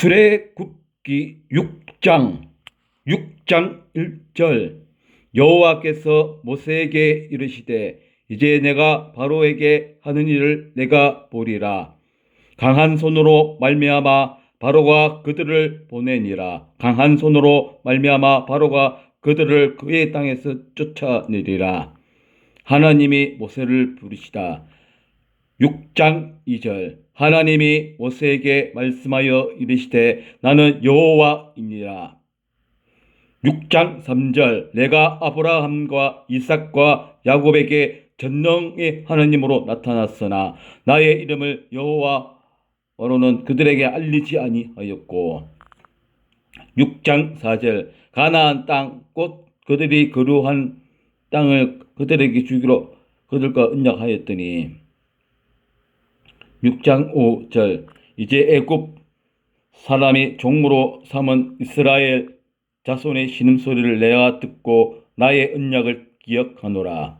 출애굽기 6장 6장 1절. 여호와께서 모세에게 이르시되 이제 내가 바로에게 하는 일을 내가 보리라. 강한 손으로 말미암아 바로가 그들을 보내니라. 강한 손으로 말미암아 바로가 그들을 그의 땅에서 쫓아내리라. 하나님이 모세를 부르시다. 6장 2절 하나님이 모세에게 말씀하여 이르시되 나는 여호와이니라. 6장 3절 내가 아브라함과 이삭과 야곱에게 전능의 하나님으로 나타났으나 나의 이름을 여호와로는 그들에게 알리지 아니하였고. 6장 4절 가나안 땅 곧 그들이 거류한 땅을 그들에게 주기로 그들과 언약하였더니 6장 5절. 이제 애굽 사람이 종으로 삼은 이스라엘 자손의 신음소리를 내가 듣고 나의 언약을 기억하노라.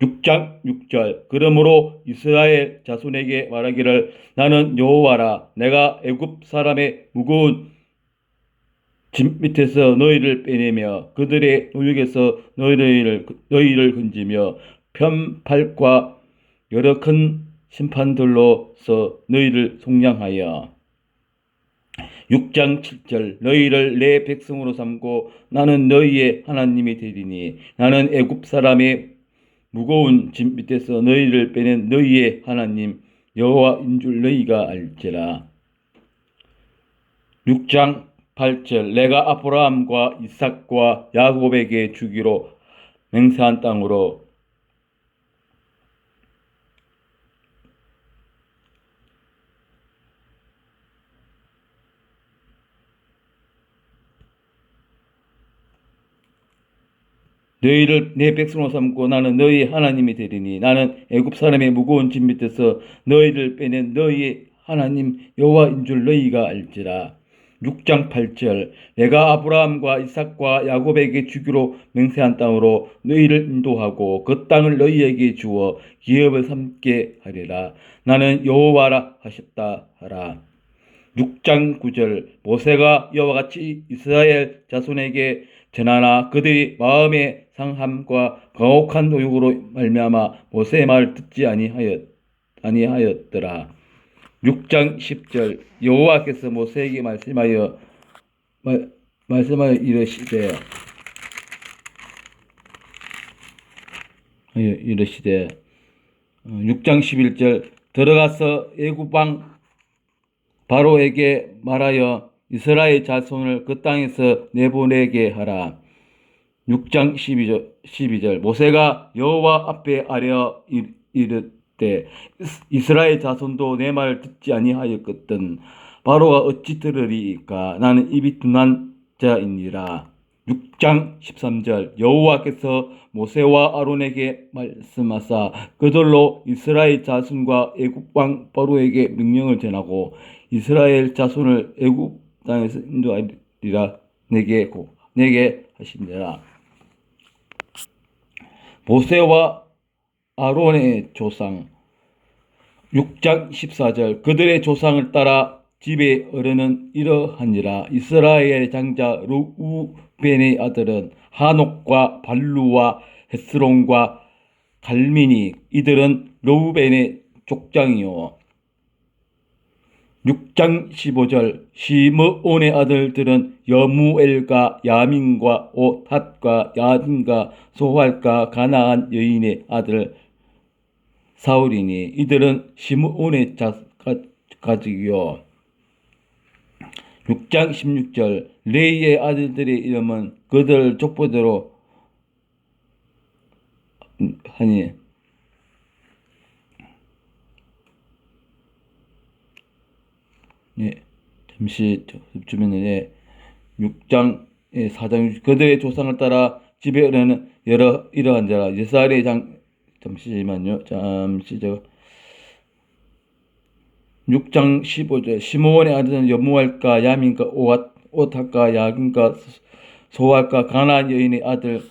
6장 6절. 그러므로 이스라엘 자손에게 말하기를 나는 여호와라. 내가 애굽 사람의 무거운 짐 밑에서 너희를 빼내며 그들의 노역에서 너희를 너희를 건지며 편팔과 여러 큰 심판들로서 너희를 속량하여 6장 7절 너희를 내 백성으로 삼고 나는 너희의 하나님이 되리니 나는 애굽 사람의 무거운 짐 밑에서 너희를 빼낸 너희의 하나님 여호와인 줄 너희가 알지라. 6장 8절 내가 아브라함과 이삭과 야곱에게 주기로 맹세한 땅으로 너희를 내 백성으로 삼고 나는 너희 하나님이 되리니 나는 애굽 사람의 무거운 짐 밑에서 너희를 빼낸 너희의 하나님 여호와인 줄 너희가 알지라. 6장 8절. 내가 아브라함과 이삭과 야곱에게 주기로 맹세한 땅으로 너희를 인도하고 그 땅을 너희에게 주어 기업을 삼게 하리라. 나는 여호와라 하셨다 하라. 6장 9절. 모세가 이와 같이 이스라엘 자손에게 전하나 그들이 마음의 상함과 가혹한 노역으로 말미암아 모세의 말을 듣지 아니하였 아니하였더라. 6장 10절 여호와께서 모세에게 말씀하여 말, 말씀하여 이르시되 예, 이르시되 6장 11절 들어가서 애굽 왕 바로에게 말하여 이스라엘 자손을 그 땅에서 내보내게 하라. 6장 12절, 12절. 모세가 여호와 앞에 아뢰어 이르되 이스라엘 자손도 내 말을 듣지 아니하였거든. 바로가 어찌 들으리까? 나는 입이 둔한 자이니라. 6장 13절. 여호와께서 모세와 아론에게 말씀하사 그들로 이스라엘 자손과 애굽 왕 바로에게 명령을 전하고 이스라엘 자손을 애굽 땅에서 인도하리라. 내게 고 내게 하시니라 모세와 아론의 조상. 6장 14절 그들의 조상을 따라 집의 어른은 이러하니라. 이스라엘의 장자 루우벤의 아들은 하녹과 발루와 헤스론과 갈민이 이들은 루우벤의 족장이요 6장 15절 시므온의 아들들은 여무엘과 야민과 오핫과 야딘과 소할과 가나안 여인의 아들 사울이니 이들은 시므온의 가족이요. 6장 16절 레이의 아들들의 이름은 그들 족보대로 하니 예, 잠시 예, 6장 예, 4장 그들의 조상을 따라 집에 오르는 여러 이러한 자라. 예사의 장 잠시만요 잠시 저 6장 15절 시므온의 아들은 여무할까 야민과 오앗 오탁과 야긴과 소할까 가나안 여인의 아들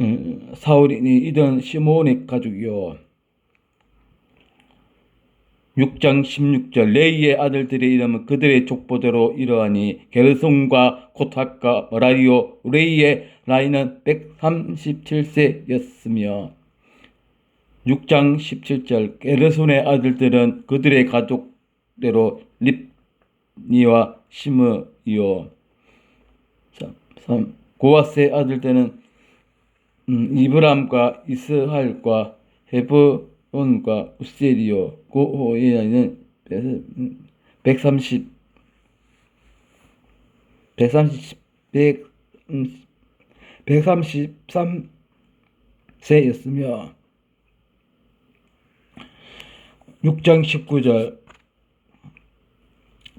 음, 사울이니 이들은 시므온의 가족이요 6장 16절 레이의 아들들의 이름은 그들의 족보대로 이러하니 게르손과 코탁과 머라리오 레이의 나이는 137세였으며 6장 17절 게르손의 아들들은 그들의 가족대로 립니와 시므이요 3. 고아스의 아들들은 음, 이브람과 이스할과 헤브 론과 고호의 나이는 130 130 100, 음, 133세였으며 6장 19절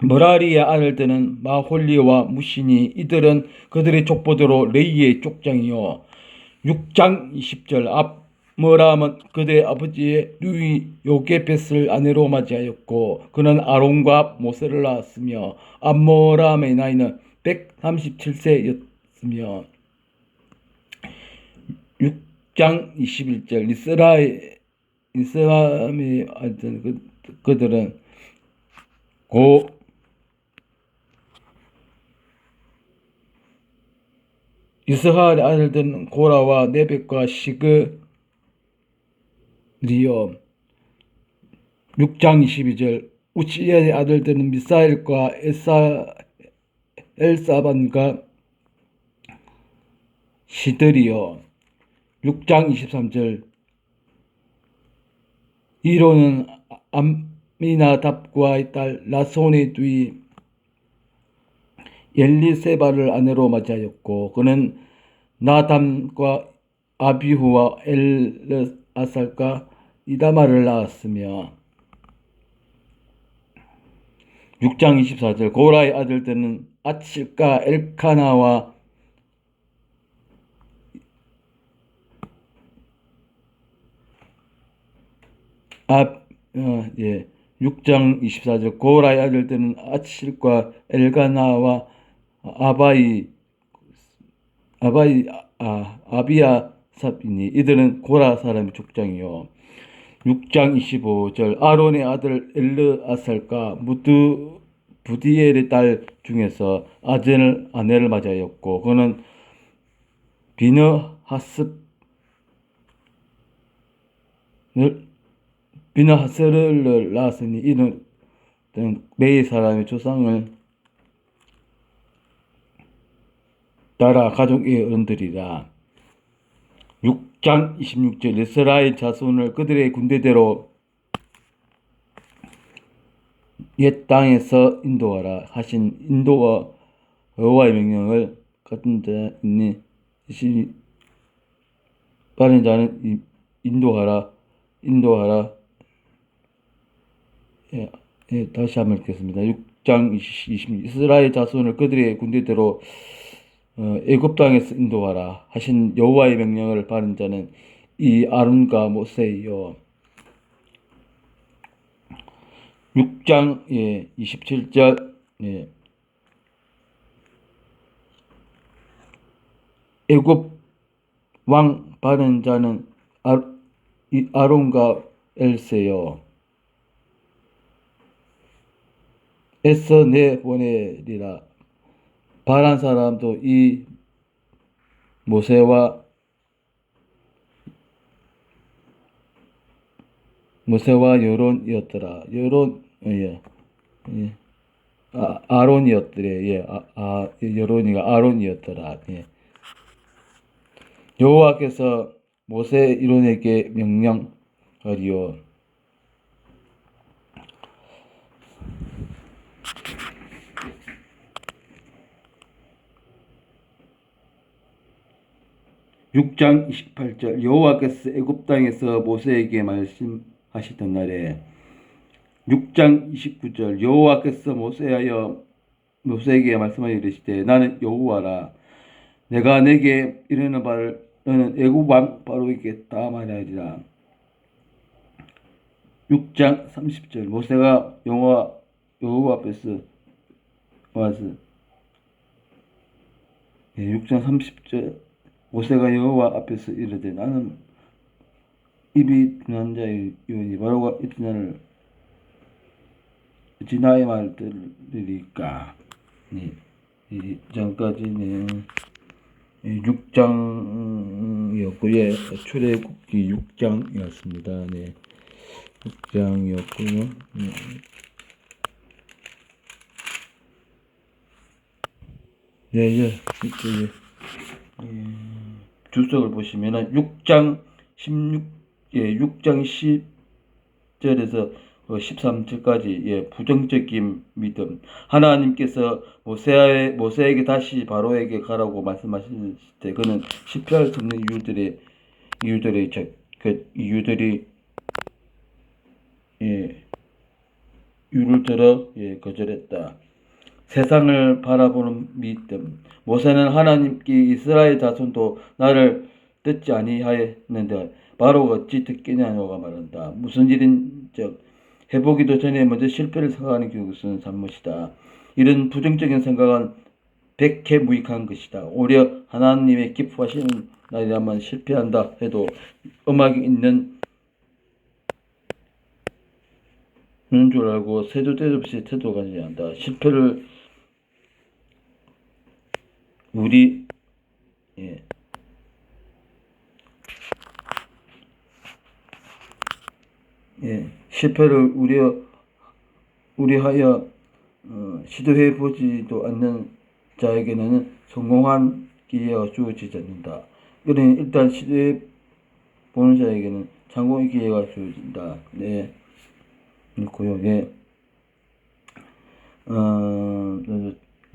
머라리의 아들들은 마홀리와 무시니 이들은 그들의 족보대로 레이의 족장이요. 6장 20절 앞 머람은 그들의 아버지의 루이 요게벳을 아내로 맞이하였고 그는 아론과 모세를 낳았으며 앞머람의 나이는 137세였으며 6장 21절 이스라엘 이스라엘의 아들 그, 그들은 고 이스하의 아들들은 고라와 네벡과 시그 리엄 6장 22절 우치야의 아들들은 미사엘과 에사 엘사반과 시드리요. 6장 23절 이로는 암미나답과의 딸 라손의 뒤 엘리세바를 아내로 맞이하였고 그는 나담과 아비후와 엘르아살과 이다마를 낳았으며 6장 24절 고라의 아들들은 아칠과 엘카나와 아, 어, 예. 6장 24절 고라의 아들들은 아칠과 엘가나와 아바이 아바이 아 아비아 삽이니 이들은 고라 사람의 족장이요 6장 25절 아론의 아들 엘르아살과 무드 부디엘의 딸 중에서 아젠을 아내를 맞이하였고 그는 비너하스 비너하스를 낳았으니 이는 메이 사람의 조상을 따라 가족의 어른들이라 6장 26절 이스라엘 자손을 그들의 군대대로 옛 땅에서 인도하라 하신 인도와 여호와의 명령을 같은 자니 시 빠른 자는 이- 인도하라 인도하라 예, 예, 다시 한번 읽겠습니다. 6장 20, 이스라엘 자손을 그들의 군대대로 어, 애굽 땅에서 인도하라 하신 여호와의 명령을 바른 자는 이 아론과 모세이요. 6장 예, 27절 예. 애굽 왕 바른 자는 아, 이 아론과 엘세요. 애써 내 보내리라. 바란 사람도 이 모세와 모세와 여론이었더라. 여론 예. 예. 아, 아론이었더래. 예. 아, 아 여론이가 아론이었더라. 예. 여호와께서 모세 이론에게 명령하리요. 육장 28절 여호와께서 애굽 땅에서 모세에게 말씀하시던 날에 6장 29절 여호와께서 모세하여 모세에게 말씀하여 이르시되 나는 여호와라 내가 내게 이르는 바를 너는 애굽 왕 바로에게 다 말하리라. 6장 30절 모세가 여호와 여호와 앞에서 와서 예, 6장 30절 모세가 여호와 앞에서 이르되 나는 입이 둔한 요인이 바로가 이튿날을 진화의 말 들으니까 네, 이 전까지는 6장이었고요. 출애굽기 6장이었습니다. 네. 6장이었고요. 네. 예, 예. 이렇게, 예. 음, 주석을 보시면은 6장 16, 예, 6장 10절에서 13절까지 예, 부정적인 믿음. 하나님께서 모세에, 모세에게 다시 바로에게 가라고 말씀하실 때 그는 수 없는 이유들이 이유들이 저, 그 이유들이 예, 이유를 들어 예, 거절했다. 세상을 바라보는 믿음. 모세는 하나님께 이스라엘 자손도 나를 듣지 아니하였는데 바로가 어찌 듣겠냐고가 말한다. 무슨 일인즉 해보기도 전에 먼저 실패를 생각하는 것은 잘못이다. 이런 부정적인 생각은 백해 무익한 것이다. 오히려 하나님의 기뻐하시는 날이라면 실패한다 해도 음악이 있는 는줄 알고 없이 태도가 가지 않다. 실패를 우리 예. 예, 실패를 우려 우려하여 어, 시도해 보지도 않는 자에게는 성공한 기회가 주어지지 않는다. 그러니 일단 시도해 보는 자에게는 성공의 기회가 주어진다. 네. 있고요. 예. 어,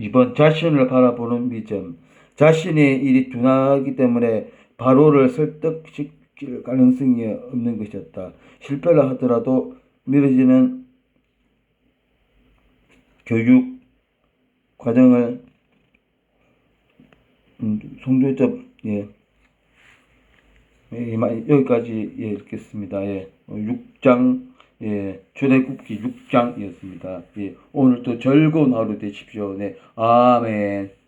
이번 자신을 바라보는 미점. 자신의 일이 둔하기 때문에 바로를 설득시킬 가능성이 없는 것이었다. 실패를 하더라도 미뤄지는 교육 과정을 음, 송조접 예. 예, 여기까지 예, 읽겠습니다. 예. 6장 예, 출애굽기 6장이었습니다. 예, 오늘도 즐거운 하루 되십시오. 네, 아멘.